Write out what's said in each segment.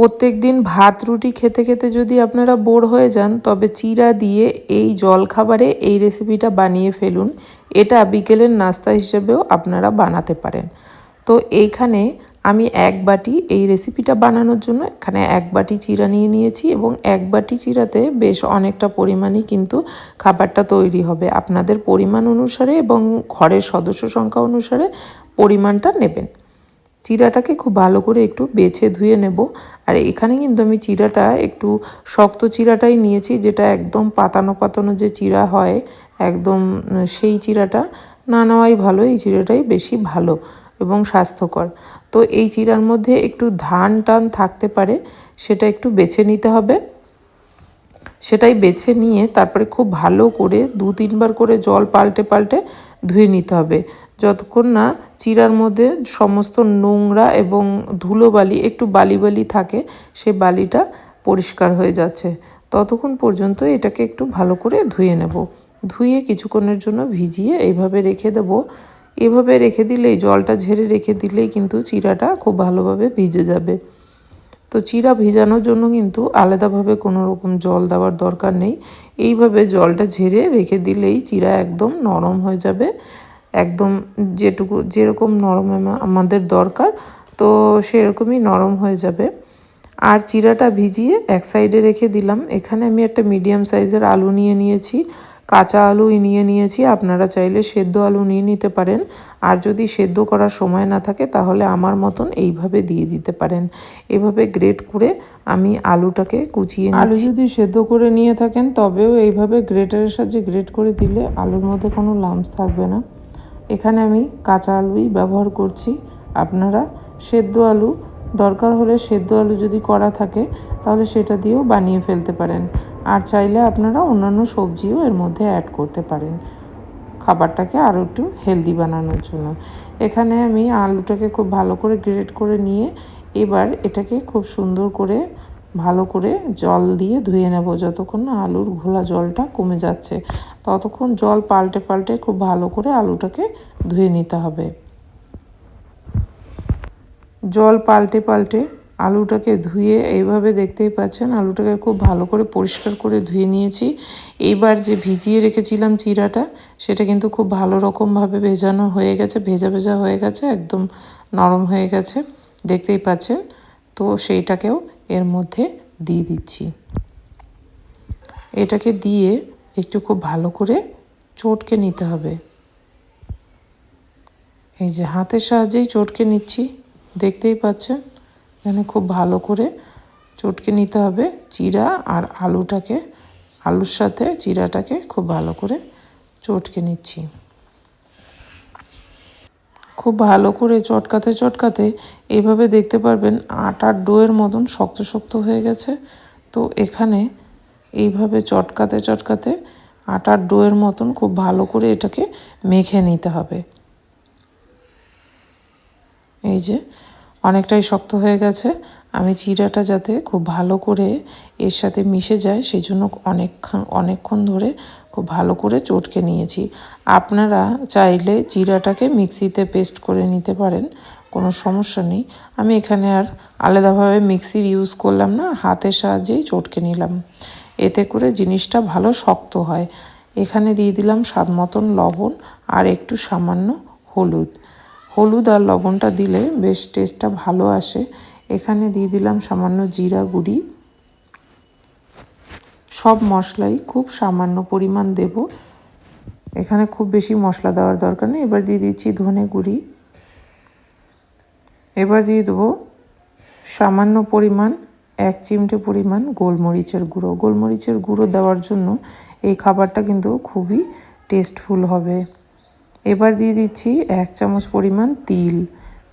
প্রত্যেক দিন ভাত, রুটি খেতে খেতে যদি আপনারা বোর হয়ে যান, তবে চিরা দিয়ে এই জলখাবারে এই রেসিপিটা বানিয়ে ফেলুন। এটা বিকেলের নাস্তা হিসেবেও আপনারা বানাতে পারেন। তো এইখানে আমি এক বাটি এই রেসিপিটা বানানোর জন্য এখানে এক বাটি চিরা নিয়ে নিয়েছি এবং এক বাটি চিরাতে বেশ অনেকটা পরিমাণই কিন্তু খাবারটা তৈরি হবে। আপনাদের পরিমাণ অনুসারে এবং ঘরের সদস্য সংখ্যা অনুসারে পরিমাণটা নেবেন। চিরাটাকে খুব ভালো করে একটু বেছে ধুয়ে নেব। আর এখানে কিন্তু আমি চিরাটা একটু শক্ত চিরাটাই নিয়েছি, যেটা একদম পাতানো পাতানো যে চিরা হয়, একদম সেই চিরাটা না নেওয়াই ভালো, এই চিরাটাই বেশি ভালো এবং স্বাস্থ্যকর। তো এই চিরার মধ্যে একটু ধান টান থাকতে পারে, সেটা একটু বেছে নিতে হবে। সেটাই বেছে নিয়ে তারপরে খুব ভালো করে দু তিনবার করে জল পাল্টে পাল্টে ধুয়ে নিতে হবে। যতক্ষণ না চিরার মধ্যে সমস্ত নোংরা এবং ধুলোবালি একটু বালি বালি থাকে, সে বালিটা পরিষ্কার হয়ে যাচ্ছে। ততক্ষণ পর্যন্ত এটাকে একটু ভালো করে ধুয়ে নেব। ধুয়ে কিছুক্ষণের জন্য ভিজিয়ে এইভাবে রেখে দেবো। এভাবে রেখে দিলেই, জলটা ঝেড়ে রেখে দিলেই কিন্তু চিরাটা খুব ভালোভাবে ভিজে যাবে। তো চিরা ভিজানোর জন্য কিন্তু আলাদাভাবে কোনো রকম জল দেওয়ার দরকার নেই। এইভাবে জলটা ঝেড়ে রেখে দিলেই চিরা একদম নরম হয়ে যাবে। একদম যেটুকু, যেরকম নরম আমাদের দরকার, তো সেরকমই নরম হয়ে যাবে। আর চিরাটা ভিজিয়ে এক সাইডে রেখে দিলাম। এখানে আমি একটা মিডিয়াম সাইজের আলু নিয়ে নিয়েছি। কাঁচা আলু নিয়ে নিয়েছি আপনারা চাইলে সেদ্ধ আলু নিয়ে নিতে পারেন। আর যদি সেদ্ধ করার সময় না থাকে তাহলে আমার মতন এইভাবে দিয়ে দিতে পারেন। এভাবে গ্রেট করে আমি আলুটাকে কুচিয়ে আলু যদি সেদ্ধ করে নিয়ে থাকেন তবেও এইভাবে গ্রেটারের সাহায্যে গ্রেট করে দিলে আলুর মধ্যে কোনো লাম্পস থাকবে না। এখানে আমি কাঁচা আলুই ব্যবহার করছি। আপনারা সেদ্ধ আলু দরকার হলে সেদ্ধ আলু যদি করা থাকে তাহলে সেটা দিয়েও বানিয়ে ফেলতে পারেন। আর চাইলে আপনারা অন্যান্য সবজিও এর মধ্যে অ্যাড করতে পারেন। খাবারটাকে আরও একটু হেলদি বানানোর জন্য। এখানে আমি আলুটাকে খুব ভালো করে গ্রেট করে নিয়ে এবার এটাকে খুব সুন্দর করে ভালো করে জল দিয়ে ধুয়ে নেব যতক্ষণ না আলুর ঘোলা জলটা কমে যাচ্ছে। ততক্ষণ জল পাল্টে পাল্টে খুব ভালো করে আলুটাকে ধুয়ে নিতে হবে। জল পাল্টে পাল্টে আলুটাকে ধুয়ে এইভাবে দেখতেই পাচ্ছেন, আলুটাকে খুব ভালো করে পরিষ্কার করে ধুয়ে নিয়েছি। এইবার যে ভিজিয়ে রেখেছিলাম চিরাটা, সেটা কিন্তু খুব ভালো রকমভাবে ভেজানো হয়ে গেছে, ভেজা ভেজা হয়ে গেছে, একদম নরম হয়ে গেছে, দেখতেই পাচ্ছেন। তো সেইটাকেও এর মধ্যে দিয়ে দিচ্ছি। এটাকে দিয়ে একটু খুব ভালো করে চটকে নিতে হবে। এই যে হাতের সাহায্যেই চটকে নিচ্ছি, দেখতেই পাচ্ছেন। এখানে খুব ভালো করে চটকে নিতে হবে চিরা আর আলুটাকে, আলুর সাথে চিরাটাকে খুব ভালো করে চটকে নিচ্ছি। খুব ভালো করে চটকাতে চটকাতে এইভাবে দেখতে পারবেন আটার ডোয়ের মতন শক্ত শক্ত হয়ে গেছে। তো এখানে এইভাবে চটকাতে চটকাতে আটার ডোয়ের মতন খুব ভালো করে এটাকে মেখে নিতে হবে। এই যে অনেকটাই শক্ত হয়ে গেছে। আমি চিরাটা যাতে খুব ভালো করে এর সাথে মিশে যায় সেই জন্য অনেকক্ষণ অনেকক্ষণ ধরে খুব ভালো করে চটকে নিয়েছি। আপনারা চাইলে চিরাটাকে মিক্সিতে পেস্ট করে নিতে পারেন, কোনো সমস্যা নেই। আমি এখানে আর আলাদাভাবে মিক্সির ইউজ করলাম না, হাতের সাহায্যেই চটকে নিলাম। এতে করে জিনিসটা ভালো শক্ত হয়। এখানে দিয়ে দিলাম স্বাদ মতন লবণ আর একটু সামান্য হলুদ। হলুদ আর লবণটা দিলে বেশ টেস্টটা ভালো আসে। এখানে দিয়ে দিলাম সামান্য জিরা গুঁড়ি। সব মশলাই খুব সামান্য পরিমাণ দেব। এখানে খুব বেশি মশলা দেওয়ার দরকার নেই। এবার দিয়ে দিচ্ছি ধনে গুঁড়ি। এবার দিয়ে দেবো সামান্য পরিমাণ এক চিমটে পরিমাণ গোলমরিচের গুঁড়ো। গোলমরিচের গুঁড়ো দেওয়ার জন্য এই খাবারটা কিন্তু খুবই টেস্টফুল হবে। এবার দিয়ে দিচ্ছি এক চামচ পরিমাণ তিল।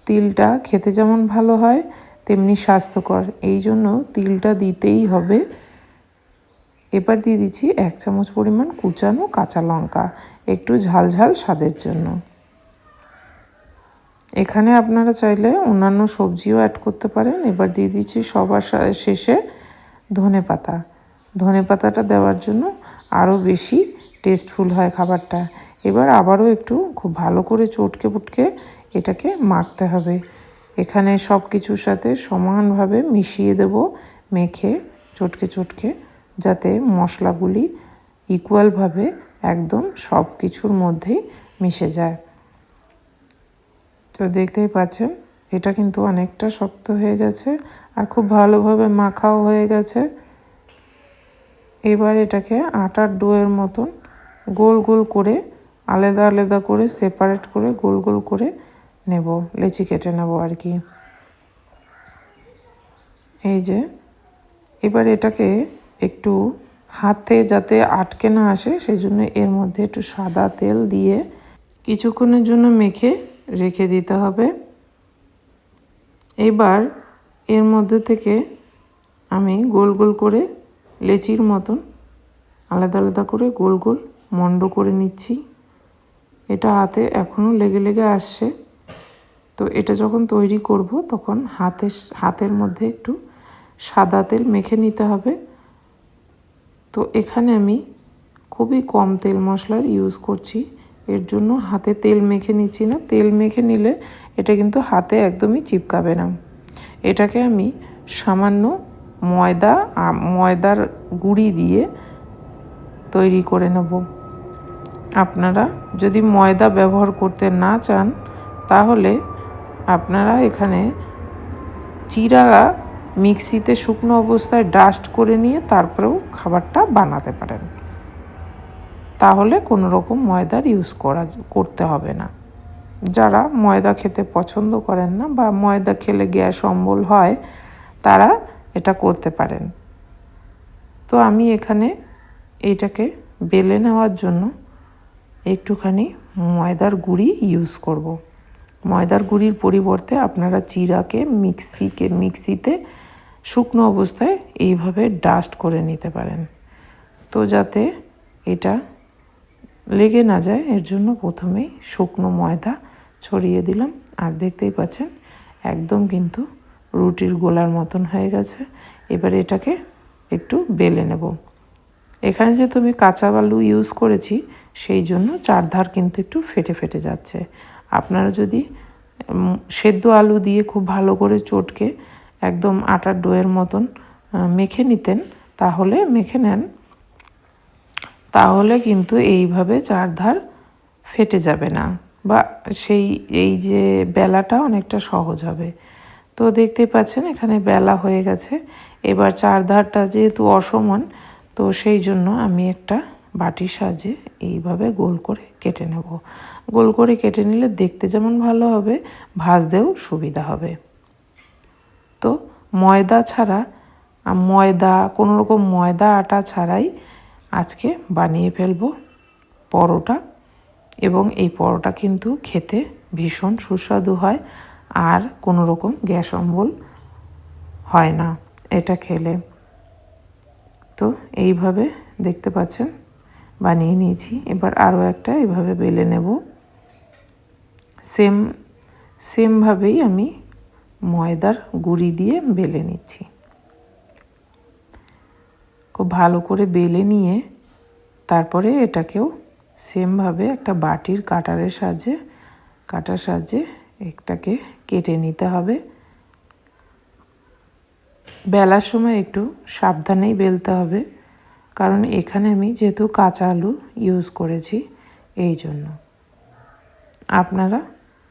তিলটা খেতে যেমন ভালো হয়, তেমনি স্বাস্থ্যকর। এই জন্য তিলটা দিতেই হবে। এবার দিয়ে দিচ্ছি এক চামচ পরিমাণ কুচানো কাঁচা লঙ্কা। একটু ঝালঝাল স্বাদের জন্য। এখানে আপনারা চাইলে অন্যান্য সবজিও অ্যাড করতে পারেন। এবার দিয়ে দিচ্ছি সবার শেষে ধনে পাতা ধনে পাতাটা দেওয়ার জন্য আরও বেশি টেস্টফুল হয় খাবারটা। এবার আবারও একটু খুব ভালো করে চটকে পুটকে এটাকে মাখতে হবে। এখানে সব কিছুর সাথে সমানভাবে মিশিয়ে দেব মেখে চটকে চটকে, যাতে মশলাগুলি ইকুয়ালভাবে একদম সব কিছুর মধ্যেই মিশে যায়। তো দেখতেই পাচ্ছেন, এটা কিন্তু অনেকটা শক্ত হয়ে গেছে আর খুব ভালোভাবে মাখাও হয়ে গেছে। এবার এটাকে আটার ডোয়ের মতন গোল গোল করে, আলাদা আলাদা করে সেপারেট করে, গোল গোল করে নেব, লেচি কেটে নেব আর কি। এই যে, এবার এটাকে একটু হাতে যাতে আটকে না আসে সেই জন্য এর মধ্যে একটু সাদা তেল দিয়ে কিছুক্ষণের জন্য মেখে রেখে দিতে হবে। এবার এর মধ্যে থেকে আমি গোল গোল করে লেচির মতন আলাদা আলাদা করে গোল গোল মন্ড করে নিচ্ছি। এটা হাতে এখনও লেগে লেগে আসছে। তো এটা যখন তৈরি করব, তখন হাতে হাতের মধ্যে একটু সাদা তেল মেখে নিতে হবে। তো এখানে আমি খুবই কম তেল মশলার ইউজ করছি। এর জন্য হাতে তেল মেখে নিচ্ছি না। তেল মেখে নিলে এটা কিন্তু হাতে একদমই চিপকাবে না। এটাকে আমি সামান্য ময়দা ময়দার গুঁড়ি দিয়ে তৈরি করে নেব। আপনারা যদি ময়দা ব্যবহার করতে না চান, তাহলে আপনারা এখানে চিরা মিক্সিতে শুকনো অবস্থায় ডাস্ট করে নিয়ে তারপরেও খাবারটা বানাতে পারেন। তাহলে কোনো রকম ময়দার ইউজ করা, করতে হবে না। যারা ময়দা খেতে পছন্দ করেন না বা ময়দা খেলে গ্যাস অম্বল হয়, তারা এটা করতে পারেন। তো আমি এখানে এইটাকে বেলে নেওয়ার জন্য একটুখানি ময়দার গুঁড়ি ইউজ করব। ময়দার গুঁড়ির পরিবর্তে আপনারা চিরাকে মিক্সিকে, মিক্সিতে শুকনো অবস্থায় এইভাবে ডাস্ট করে নিতে পারেন। তো যাতে এটা লেগে না যায়, এর জন্য প্রথমেই শুকনো ময়দা ছড়িয়ে দিলাম। আর দেখতেই পাচ্ছেন, একদম কিন্তু রুটির গোলার মতন হয়ে গেছে। এবার এটাকে একটু বেলে নেব। এখানে যে তুমি কাঁচা আলু ইউজ করেছি, সেই জন্য চারধার কিন্তু একটু ফেটে ফেটে যাচ্ছে। আপনারা যদি সেদ্ধ আলু দিয়ে খুব ভালো করে চটকে একদম আটার ডোয়ের মতন মেখে নিতেন, তাহলে মেখে নেন। তাহলে কিন্তু এইভাবে চারধার ফেটে যাবে না বা সেই, এই যে বেলাটা অনেকটা সহজ হবে। তো দেখতে পাচ্ছেন এখানে বেলা হয়ে গেছে। এবার চারধারটা যেহেতু অসমান তো সেই জন্য আমি একটা বাটির সাহায্যে এইভাবে গোল করে কেটে নেব। গোল করে কেটে নিলে দেখতে যেমন ভালো হবে, ভাজতেও সুবিধা হবে। তো ময়দা ছাড়া ময়দা, কোনো রকম ময়দা আটা ছাড়াই আজকে বানিয়ে ফেলব পরোটা এবং এই পরোটা কিন্তু খেতে ভীষণ সুস্বাদু হয়, আর কোনো রকম গ্যাস অম্বল হয় না এটা খেলে। তো এইভাবে দেখতে পাচ্ছেন। বানিয়ে নিয়েছি। এবার আরও একটা এভাবে বেলে নেব। সেম, সেমভাবেই আমি ময়দার গুঁড়ি দিয়ে বেলে নিচ্ছি। খুব ভালো করে বেলে নিয়ে তারপরে এটাকেও সেমভাবে একটা বাটির কাটারের সাহায্যে, কাটার সাহায্যে একটাকে কেটে নিতে হবে। বেলার সময় একটু সাবধানেই বেলতে হবে। কারণ এখানে আমি যেহেতু কাঁচা আলু ইউজ করেছি, এই জন্য। আপনারা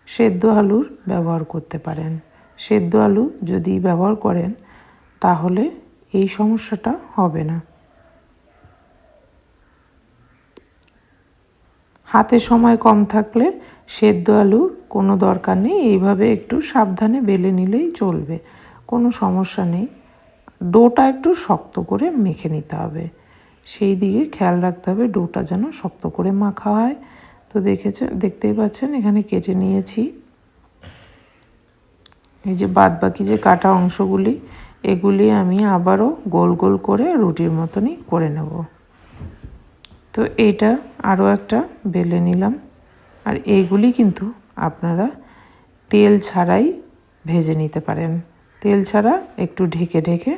সেদ্ধ আলুর ব্যবহার করতে পারেন। সেদ্ধ আলু যদি ব্যবহার করেন, তাহলে এই সমস্যাটা হবে না। হাতে সময় কম থাকলে সেদ্ধ আলুর কোনো দরকার নেই। এইভাবে একটু সাবধানে বেলে নিলেই চলবে। কোনো সমস্যা নেই। ডোটা একটু শক্ত করে মেখে নিতে হবে। সেই দিকে খেয়াল রাখতে হবে ডোটা যেন শক্ত করে মাখা হয়। তো দেখেছেন দেখতেই পাচ্ছেন, এখানে কেটে নিয়েছি। এই যে বাদ বাকি যে কাটা অংশগুলি, এগুলি আমি আবারও গোল গোল করে রুটির মতনই করে নেব। তো এইটা আরও একটা বেলে নিলাম। আর এইগুলি কিন্তু আপনারা তেল ছাড়াই ভেজে নিতে পারেন। তেল ছাড়া একটু ঢেকে ঢেকে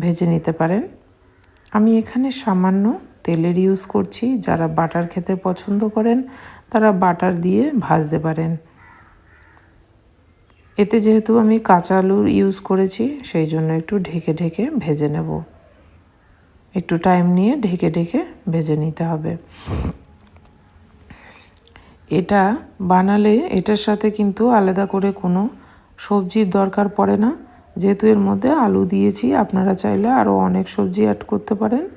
ভেজে নিতে পারেন। আমি এখানে সামান্য তেলের ইউজ করছি। যারা বাটার খেতে পছন্দ করেন, তারা বাটার দিয়ে ভাজতে পারেন। এতে যেহেতু আমি কাঁচা আলুর ইউজ করেছি, সেই জন্য একটু ঢেকে ঢেকে ভেজে নেব। একটু টাইম নিয়ে ঢেকে ঢেকে ভেজে নিতে হবে। এটা বানালে এটার সাথে কিন্তু আলাদা করে কোনো সবজির দরকার পড়ে না। যেহেতু এর মধ্যে আলু দিয়েছি, আপনারা চাইলে আরও অনেক সবজি অ্যাড করতে পারেন।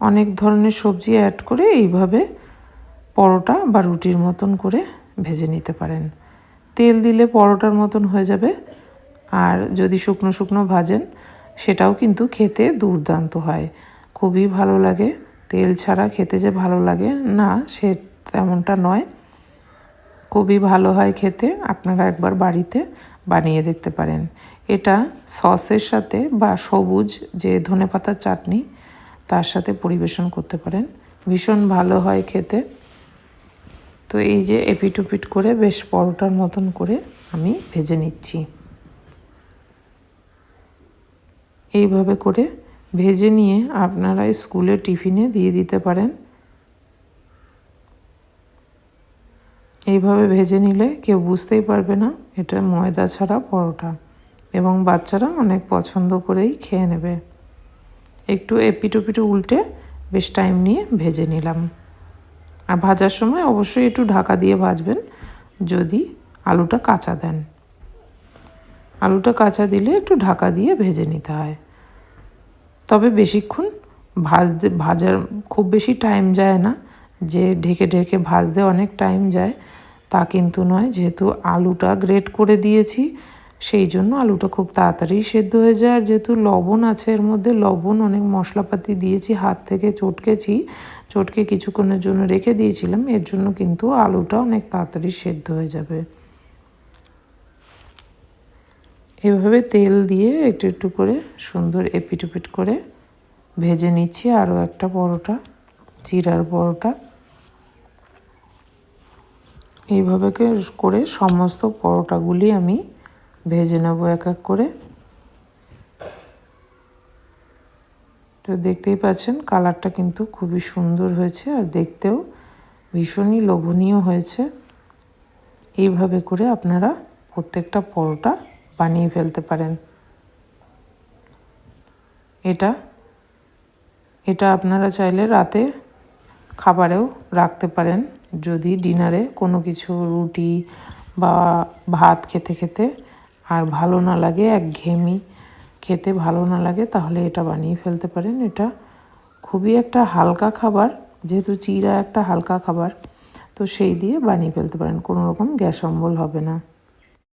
অনেক ধরনের সবজি অ্যাড করে এইভাবে পরোটা বা রুটির মতন করে ভেজে নিতে পারেন। তেল দিলে পরোটার মতন হয়ে যাবে। আর যদি শুকনো শুকনো ভাজেন, সেটাও কিন্তু খেতে দুর্দান্ত হয়। খুবই ভালো লাগে। তেল ছাড়া খেতে যে ভালো লাগে, না, সে তেমনটা নয়। খুবই ভালো হয় খেতে। আপনারা একবার বাড়িতে বানিয়ে দেখতে পারেন। এটা সসের সাথে বা সবুজ যে ধনে পাতার চাটনি, তার সাথে পরিবেশন করতে পারেন। ভীষণ ভালো হয় খেতে। তো এই যে এপিটুপিট করে বেশ পরোটার মতন করে আমি ভেজে নিচ্ছি। এইভাবে করে ভেজে নিয়ে আপনারা স্কুলে টিফিনে দিয়ে দিতে পারেন। এইভাবে ভেজে নিলে কেউ বুঝতেই পারবে না, এটা ময়দা ছাড়া পরোটা। এবং বাচ্চারা অনেক পছন্দ করেই খেয়ে নেবে। একটু এপিটোপিটো উল্টে বেশ টাইম নিয়ে ভেজে নিলাম। আর ভাজার সময় অবশ্যই একটু ঢাকা দিয়ে ভাজবেন, যদি আলুটা কাঁচা দেন। আলুটা কাঁচা দিলে একটু ঢাকা দিয়ে ভেজে নিতে হয়। তবে বেশিক্ষণ ভাজতে, ভাজার খুব বেশি টাইম যায় না। যে ঢেকে ঢেকে ভাজতে অনেক টাইম যায় তা কিন্তু নয়, যেহেতু আলুটা গ্রেট করে দিয়েছি, সেই জন্য আলুটা খুব তাড়াতাড়ি সেদ্ধ হয়ে যায়। আর যেহেতু লবণ আছে এর মধ্যে, লবণ অনেক মশলাপাতি দিয়েছি, হাত থেকে চটকেছি, চটকে কিছুক্ষণের জন্য রেখে দিয়েছিলাম, এর জন্য কিন্তু আলুটা অনেক তাড়াতাড়ি সেদ্ধ হয়ে যাবে। এভাবে তেল দিয়ে একটু একটু করে সুন্দর এপিটুপিট করে ভেজে নিচ্ছি। আরও একটা পরোটা চিরার পরোটা। এইভাবে করে সমস্ত পরোটাগুলি আমি ভেজে নেব এক এক করে। তো দেখতেই পাচ্ছেন কালারটা কিন্তু খুবই সুন্দর হয়েছে আর দেখতেও ভীষণই লোভনীয় হয়েছে। এইভাবে করে আপনারা প্রত্যেকটা পরোটা বানিয়ে ফেলতে পারেন। এটা এটা আপনারা চাইলে রাতে খাবারেও রাখতে পারেন। যদি ডিনারে কোনো কিছু রুটি বা ভাত খেতে খেতে আর ভালো না লাগে, এক ঘেমি খেতে ভালো না লাগে, তাহলে এটা বানিয়ে ফেলতে পারেন। এটা খুবই একটা হালকা খাবার, যেহেতু চিরা একটা হালকা খাবার, তো সেই দিয়ে বানিয়ে ফেলতে পারেন। কোনো রকম গ্যাস অম্বল হবে না।